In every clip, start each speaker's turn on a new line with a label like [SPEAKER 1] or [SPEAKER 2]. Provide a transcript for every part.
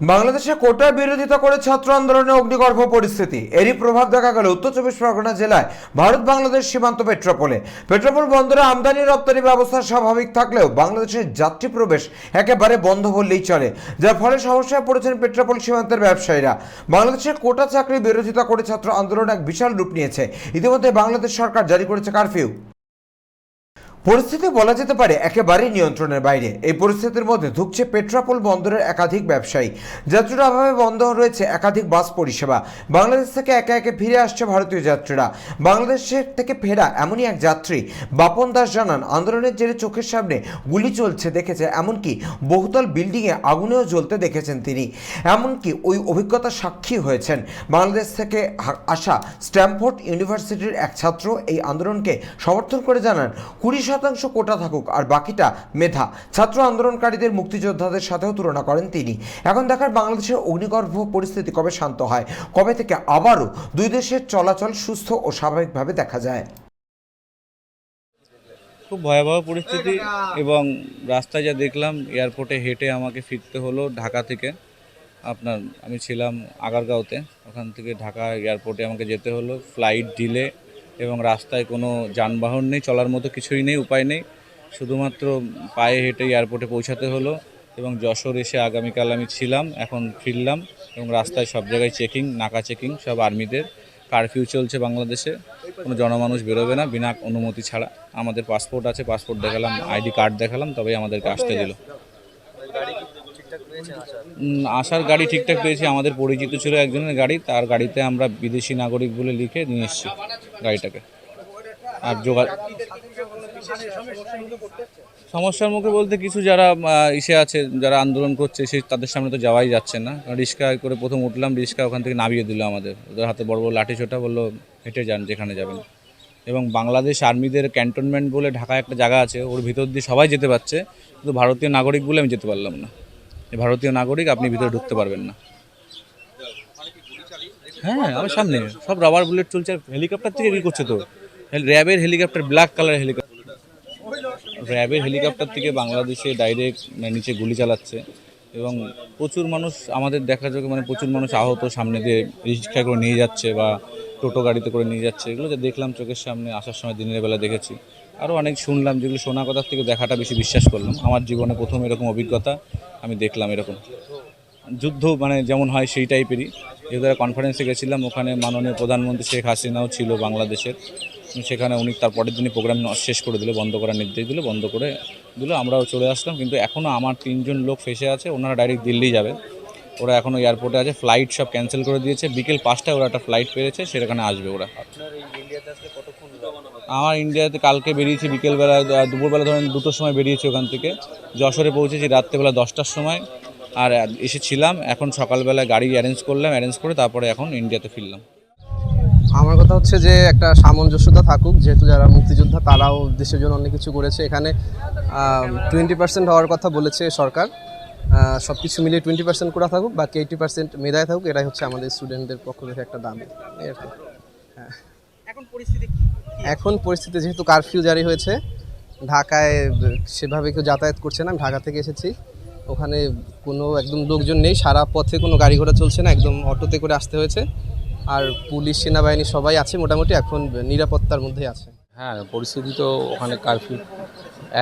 [SPEAKER 1] বাংলাদেশে কোটা বিরোধিতা করে ছাত্র আন্দোলনে অগ্নিগর্ভ পরিস্থিতি। এরই প্রভাব দেখা গেল উত্তর চব্বিশ পরগনা জেলায়। ভারত বাংলাদেশ সীমান্ত পেট্রোপোলে। পেট্রোপোল বন্দরে আমদানি রপ্তানি ব্যবস্থা স্বাভাবিক থাকলেও বাংলাদেশের যাত্রী প্রবেশ একেবারে বন্ধ বললেই চলে, যার ফলে সমস্যায় পড়েছেন পেট্রোপোল সীমান্তের ব্যবসায়ীরা। বাংলাদেশের কোটা চাকরি বিরোধিতা করে ছাত্র আন্দোলন এক বিশাল রূপ নিয়েছে। ইতিমধ্যে বাংলাদেশ সরকার জারি করেছে কারফিউ। পরিস্থিতি বলা যেতে পারে একেবারেই নিয়ন্ত্রণের বাইরে। এই পরিস্থিতির মধ্যে ধুকছে পেট্রাপোল বন্দরের একাধিক ব্যবসায়ী। যাত্রীর অভাবে বন্ধ রয়েছে একাধিক বাস পরিষেবা। বাংলাদেশ থেকে একে একে ফিরে আসছে ভারতীয় যাত্রীরা। বাংলাদেশের থেকে ফেরা এমনই এক যাত্রী। বাপন দাস জানান, আন্দোলনের জেরে চোখের সামনে গুলি চলছে দেখেছে, এমনকি বহুতল বিল্ডিংয়ে আগুনেও জ্বলতে দেখেছেন তিনি। এমনকি ওই অভিজ্ঞতার সাক্ষী হয়েছেন। বাংলাদেশ থেকে আসা স্ট্যামফোর্ড ইউনিভার্সিটির এক ছাত্র এই আন্দোলনকে সমর্থন করে জানান, কুড়ি শতাংশ কোটা থাকুক আর বাকিটা মেধা। ছাত্র আন্দোলনকারীদের মুক্তিযোদ্ধাদের সাথেও তুলনা করেন তিনি। এখন দেখার বাংলাদেশের অগ্নিগর্ভ পরিস্থিতি কবে শান্ত হয়, কবে থেকে আবারও দুই দেশের চলাচল সুস্থ ও স্বাভাবিকভাবে দেখা যায়?
[SPEAKER 2] খুব ভয়াবহ পরিস্থিতি এবং রাস্তায় যা দেখলাম, এয়ারপোর্টে হেঁটে আমাকে ফিরতে হলো ঢাকা থেকে। আপনার, আমি ছিলাম আগারগাঁওতে। ওখান থেকে ঢাকা এয়ারপোর্টে আমাকে যেতে হলো। ফ্লাইট ডিলে এবং রাস্তায় কোনো যানবাহন নেই, চলার মতো কিছুই নেই, উপায় নেই। শুধুমাত্র পায়ে হেঁটে এয়ারপোর্টে পৌঁছাতে হলো এবং যশোর এসে আগামীকাল আমি ছিলাম, এখন ফিরলাম এবং রাস্তায় সব জায়গায় চেকিং নাকা চেকিং সব আর্মিদের। কারফিউ চলছে বাংলাদেশে, কোনো জনমানুষ বেরোবে না, বিনা অনুমতি ছাড়া। আমাদের পাসপোর্ট আছে পাসপোর্ট দেখালাম আইডি কার্ড দেখালাম, তবেই আমাদেরকে আসতে দিল। আসার গাড়ি ঠিকঠাক পেয়েছি, আমাদের পরিচিত ছিল একজনের গাড়ি, তার গাড়িতে আমরা বিদেশি নাগরিক বলে লিখে নিয়ে এসেছি গাড়িটাকে। আর যোগা সমস্যার মুখে বলতে কিছু যারা ইসে আছে, যারা আন্দোলন করছে, সে তাদের সামনে তো যাওয়াই যাচ্ছে না। রিক্সায় করে প্রথম উঠলাম, রিক্সা ওখান থেকে নামিয়ে দিল আমাদের। ওদের হাতে বড় বড় লাঠি ছোটা বলল, হেঁটে যান, যেখানে যাবেন। এবং বাংলাদেশ আর্মিদের ক্যান্টনমেন্ট বলে ঢাকায় একটা জায়গা আছে, ওর ভিতর দিয়ে সবাই যেতে পারছে, কিন্তু ভারতীয় নাগরিক বলে আমি যেতে পারলাম না। ভারতীয় নাগরিক, আপনি ভিতরে ঢুকতে পারবেন না। হ্যাঁ আমার সামনে, সব রাবার বুলেট চলছে হেলিকপ্টার থেকে কি করছে তো? র্যাবের হেলিকপ্টার ব্ল্যাক কালার হেলিকপ্টার র্যাবের হেলিকপ্টার থেকে বাংলাদেশে ডাইরেক্ট নিচে গুলি চালাচ্ছে। এবং প্রচুর মানুষ আমাদের দেখা যায় মানে প্রচুর মানুষ আহত, সামনে দিয়ে রিক্সা করে নিয়ে যাচ্ছে বা টোটো গাড়িতে করে নিয়ে যাচ্ছে। এগুলো যে দেখলাম চোখের সামনে, আসার সময় দিনের বেলা দেখেছি। আরও অনেক শুনলাম যেগুলো শোনা কথার থেকে দেখাটা বেশি বিশ্বাস করলাম। আমার জীবনে প্রথম এরকম অভিজ্ঞতা, আমি দেখলাম এরকম। যুদ্ধ মানে যেমন হয় সেই টাইপেরই। যেহেতু কনফারেন্সে গেছিলাম, ওখানে মাননীয় প্রধানমন্ত্রী শেখ হাসিনাও ছিল বাংলাদেশের। সেখানে উনি তার পরের দিনই প্রোগ্রাম শেষ করে দিল, বন্ধ করার নির্দেশ দিল, বন্ধ করে দিল, আমরাও চলে আসলাম। কিন্তু এখনও আমার তিনজন লোক ফেসে আছে, ওনারা ডাইরেক্ট দিল্লি যাবে। ওরা এখনও এয়ারপোর্টে আছে ফ্লাইট সব ক্যান্সেল করে দিয়েছে। বিকেল পাঁচটায় ওরা একটা ফ্লাইট পেয়েছে সেখানে আসবে ওরা। আমার ইন্ডিয়াতে কালকে বেরিয়েছি বিকেলবেলা দুপুরবেলা ধরেন দুটোর সময় বেরিয়েছি ওখান থেকে। যশোরে পৌঁছেছি রাত্রেবেলা দশটার সময়। আর এসেছিলাম এখন সকালবেলা গাড়ি অ্যারেঞ্জ করলাম অ্যারেঞ্জ করে তারপরে এখন ইন্ডিয়াতে ফিরলাম।
[SPEAKER 3] আমার কথা হচ্ছে যে একটা সামঞ্জস্যতা থাকুক যেহেতু যারা মুক্তিযোদ্ধা তারাও দেশের জন্য অনেক কিছু করেছে। এখানে টোয়েন্টি পার্সেন্ট হওয়ার কথা বলেছে সরকার। সব কিছু মিলিয়ে টোয়েন্টি পার্সেন্ট করা থাকুক বাকি এইটি পার্সেন্ট মেধায় থাকুক এটাই হচ্ছে আমাদের স্টুডেন্টদের পক্ষ থেকে একটা দাবি। এই আর কি। এখন পরিস্থিতি যেহেতু কারফিউ জারি হয়েছে, ঢাকায় সেভাবে কেউ যাতায়াত করছে না, আমি ঢাকা থেকে এসেছি। ওখানে কোনো একদম লোকজন নেই, সারা পথে কোনো গাড়ি ঘোড়া চলছে না, একদম অটোতে করে আসতে হয়েছে। আর পুলিশ, সেনাবাহিনী সবাই আছে মোটামুটি, এখন নিরাপত্তার মধ্যে আছে।
[SPEAKER 4] হ্যাঁ পরিস্থিতি তো ওখানে কারফিউ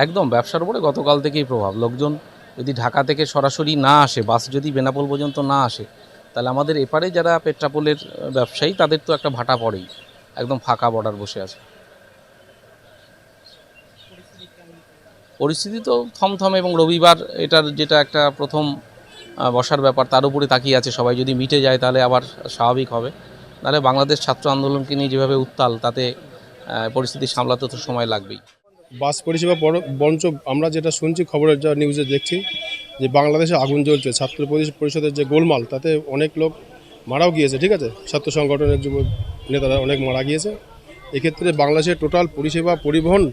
[SPEAKER 4] একদম, ব্যবসার উপরে গতকাল থেকেই প্রভাব। লোকজন যদি ঢাকা থেকে সরাসরি না আসে, বাস যদি বেনাপোল পর্যন্ত না আসে, তাহলে আমাদের এপারে যারা পেট্রাপোলের ব্যবসায়ী, তাদের তো একটা ভাটা পড়েই। একদম ফাঁকা বর্ডার বসে আছে। পরিস্থিতি তো থমথম এবং রবিবার এটার যেটা একটা প্রথম বসার ব্যাপার, তার উপরে তাকিয়ে আছে সবাই। যদি মিটে যায় তাহলে আবার স্বাভাবিক হবে। নাহলে বাংলাদেশ ছাত্র আন্দোলনকে নিয়ে যেভাবে উত্তাল, তাতে পরিস্থিতি সামলাতে তো সময় লাগবেই।
[SPEAKER 5] বাস পরিষেবা বড় বঞ্চ আমরা যেটা শুনছি, খবরের যা নিউজে দেখছি, যে বাংলাদেশে আগুন জ্বলছে। ছাত্র পরিষদের যে গোলমাল, তাতে অনেক লোক মারাও গিয়েছে, ঠিক আছে? ছাত্র সংগঠনের যুব নেতারা অনেক মারা গিয়েছে। এক্ষেত্রে বাংলাদেশের টোটাল পরিষেবা পরিবহন,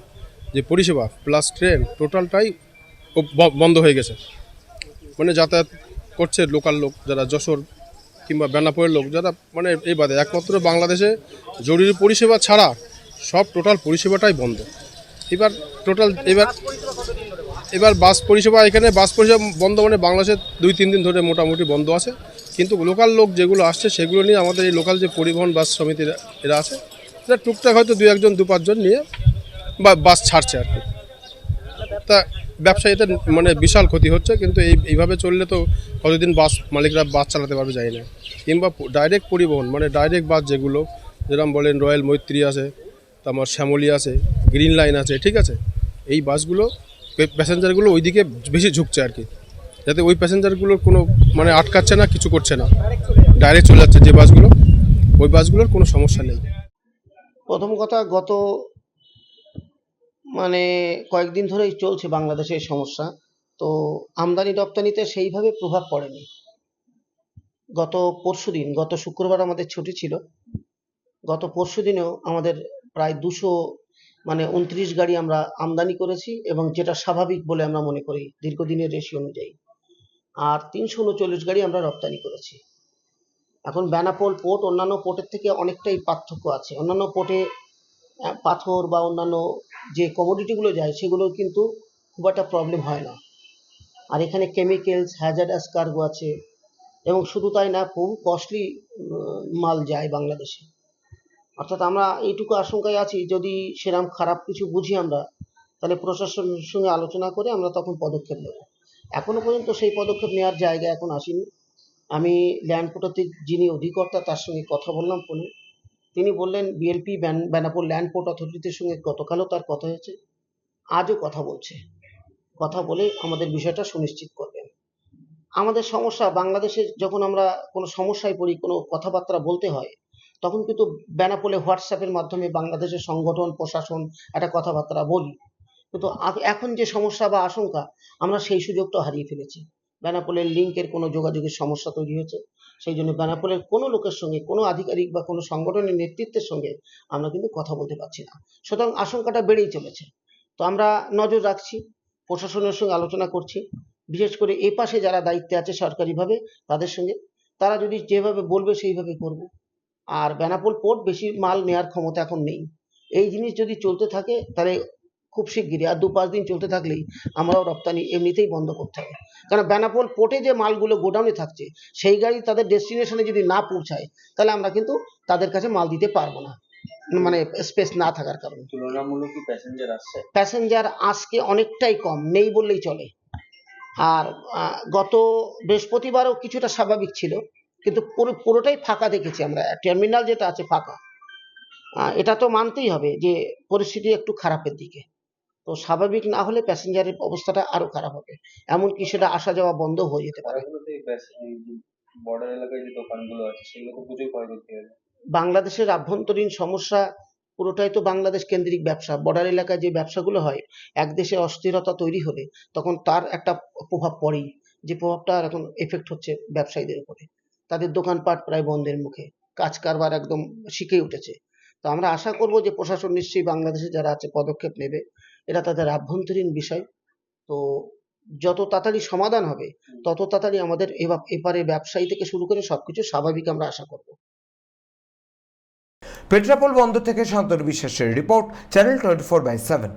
[SPEAKER 5] যে পরিষেবা প্লাস ট্রেন, টোটালটাই বন্ধ হয়ে গেছে। মানে যাতায়াত করছে লোকাল লোক, যারা যশোর কিংবা বেনাপোয়ের লোক, যারা মানে এই বাদে। একমাত্র বাংলাদেশে জরুরি পরিষেবা ছাড়া সব টোটাল পরিষেবাটাই বন্ধ। এবার টোটাল, এবার এবার বাস পরিষেবা, এখানে বাস পরিষেবা বন্ধ মানে বাংলাদেশে দুই, তিন দিন ধরে মোটামুটি বন্ধ আছে। কিন্তু লোকাল লোক যেগুলো আসছে, সেগুলো নিয়ে আমাদের এই লোকাল যে পরিবহন বাস সমিতির, এরা আছে, এরা টুকটাক হয়তো দু একজন, দু, পাঁচজন নিয়ে বা বাস ছাড়ছে আর কি। তা ব্যবসায়ীদের মানে বিশাল ক্ষতি হচ্ছে, কিন্তু এই, এইভাবে চললে তো কতদিন বাস মালিকরা বাস চালাতে পারবে যায় না। কিংবা ডাইরেক্ট পরিবহন মানে ডাইরেক্ট বাস যেগুলো, যেরকম বলেন রয়্যাল মৈত্রী আছে, তারপর শ্যামলী আছে, গ্রিন লাইন আছে, ঠিক আছে? এই বাসগুলো প্যাসেঞ্জারগুলো ওইদিকে বেশি ঝুঁকছে আর কি। যাতে ওই প্যাসেঞ্জারগুলোর কোনো মানে আটকাচ্ছে না, কিছু করছে না। ডাইরেক্ট চলে যাচ্ছে যে বাসগুলো, ওই বাসগুলোর কোনো সমস্যা নেই।
[SPEAKER 6] প্রথম কথা, গত মানে কয়েকদিন ধরেই চলছে বাংলাদেশে এই সমস্যা। তো আমদানি রপ্তানিতে সেইভাবে প্রভাব পড়েনি। গত পরশুদিন গত শুক্রবার আমাদের ছুটি ছিল। গত পরশুদিনেও আমাদের প্রায় দুশো মানে উনত্রিশ গাড়ি আমরা আমদানি করেছি এবং যেটা স্বাভাবিক বলে আমরা মনে করি দীর্ঘদিনের রেশি অনুযায়ী। আর তিনশো উনচল্লিশ গাড়ি আমরা রপ্তানি করেছি। এখন বেনাপোল পোর্ট অন্যান্য পোর্টের থেকে অনেকটাই পার্থক্য আছে। অন্যান্য পোর্টে পাথর বা অন্যান্য যে কমোডিটিগুলো যায় সেগুলো কিন্তু খুব একটা প্রবলেম হয় না। আর এখানে কেমিক্যালস হ্যাজার্ডাস কার্গো আছে। এবং শুধু তাই না, খুব কস্টলি মাল যায় বাংলাদেশে। অর্থাৎ আমরা এইটুকু আশঙ্কায় আছি, যদি সেরকম খারাপ কিছু বুঝি আমরা, তাহলে প্রশাসনের সঙ্গে আলোচনা করে আমরা তখন পদক্ষেপ নেব। এখনও পর্যন্ত সেই পদক্ষেপ নেওয়ার জায়গা এখন আসেনি। আমি ল্যান্ড পোর্টাতে যিনি অধিকর্তা, তার সঙ্গে কথা বললাম ফোনে। তিনি বললেন বিএলপি বেনাপোল ল্যান্ড পোর্ট অথরিটির সঙ্গে গতকালও তার কথা হয়েছে। আজও কথা বলছে। কথা বলে আমাদের বিষয়টা সুনিশ্চিত করবেন। আমাদের সমস্যা, বাংলাদেশে যখন আমরা কোনো সমস্যায় পড়ি, কোনো কথাবার্তা বলতে হয় তখন কিন্তু বেনাপোলে হোয়াটসঅ্যাপের মাধ্যমে বাংলাদেশের সংগঠন, প্রশাসন একটা কথাবার্তা বলি। কিন্তু এখন যে সমস্যা বা আশঙ্কা, আমরা সেই সুযোগটা হারিয়ে ফেলেছি। বেনাপোলের লিঙ্কের কোনো যোগাযোগের সমস্যা তৈরি হয়েছে। সেই জন্য বেনাপোলের কোনো লোকের সঙ্গে, কোনো আধিকারিক বা কোনো সংগঠনের নেতৃত্বের সঙ্গে আমরা কিন্তু কথা বলতে পারছি না। সুতরাং আশঙ্কাটা বেড়েই চলেছে। তো আমরা নজর রাখছি, প্রশাসনের সঙ্গে আলোচনা করছি। বিশেষ করে এ পাশে যারা দায়িত্বে আছে সরকারিভাবে, তাদের সঙ্গে। তারা যদি যেভাবে বলবে, সেইভাবে করব। আর বেনাপোল পোর্ট বেশি মাল নেওয়ার ক্ষমতা এখন নেই। এই জিনিস যদি চলতে থাকে তাহলে খুব শিগগিরই। আর দু পাঁচ দিন চলতে থাকলেই আমরাও রপ্তানি এমনিতেই বন্ধ করতে হবে। কারণ বেনাপোল পোর্টে যে মালগুলো গোডাউনে থাকছে সেই গাড়ি তাদের ডেস্টিনেশনে যদি না পৌঁছায় তাহলে আমরা কিন্তু তাদের কাছে মাল দিতে পারব না। মানে স্পেস না থাকার কারণে।
[SPEAKER 7] তুলনামূলক প্যাসেঞ্জার আসছে?
[SPEAKER 6] প্যাসেঞ্জার আজকে অনেকটাই কম নেই বললেই চলে। আর গত বৃহস্পতিবারও কিছুটা স্বাভাবিক ছিল। কিন্তু পুরো পুরোটাই ফাঁকা দেখেছি আমরা। টার্মিনাল যেটা আছে ফাঁকা। আহ, এটা তো মানতেই হবে যে পরিস্থিতি একটু খারাপের দিকে। তো স্বাভাবিক না হলে প্যাসেঞ্জারের অবস্থাটা আরও খারাপ হবে। এমনকি সেটা আসা যাওয়া বন্ধ হয়ে যেতে পারে।
[SPEAKER 7] বর্ডার এলাকায় যে দোকানগুলো আছে সেগুলো তো প্রচুর ক্ষয়ক্ষতি হবে।
[SPEAKER 6] বাংলাদেশের আভ্যন্তরীণ সমস্যা পুরোটাই তো বাংলাদেশ কেন্দ্রিক ব্যবসা। বর্ডার এলাকায় যে ব্যবসাগুলো হয় এক দেশে অস্থিরতা তৈরি হলে তখন তার একটা প্রভাব পড়েই। যে প্রভাবটা এখন এফেক্ট হচ্ছে ব্যবসায়ীদের উপরে। তাদের দোকানপাট প্রায় বন্ধের মুখে। কাজ কারবার একদম শিখে উঠেছে। তো আমরা আশা করব যে প্রশাসন নিশ্চয়ই বাংলাদেশে যারা আছে পদক্ষেপ নেবে এটা তাদের আভ্যন্তরীণ বিষয়। তো যত তাড়াতাড়ি সমাধান হবে, তত তাড়াতাড়ি আমাদের এপারে ব্যবসায়ী থেকে শুরু করে সবকিছু স্বাভাবিক আমরা আশা করব।
[SPEAKER 1] পেট্রাপোল বন্দর থেকে শান্তনু বিশ্বাসের report, channel twenty four by seven.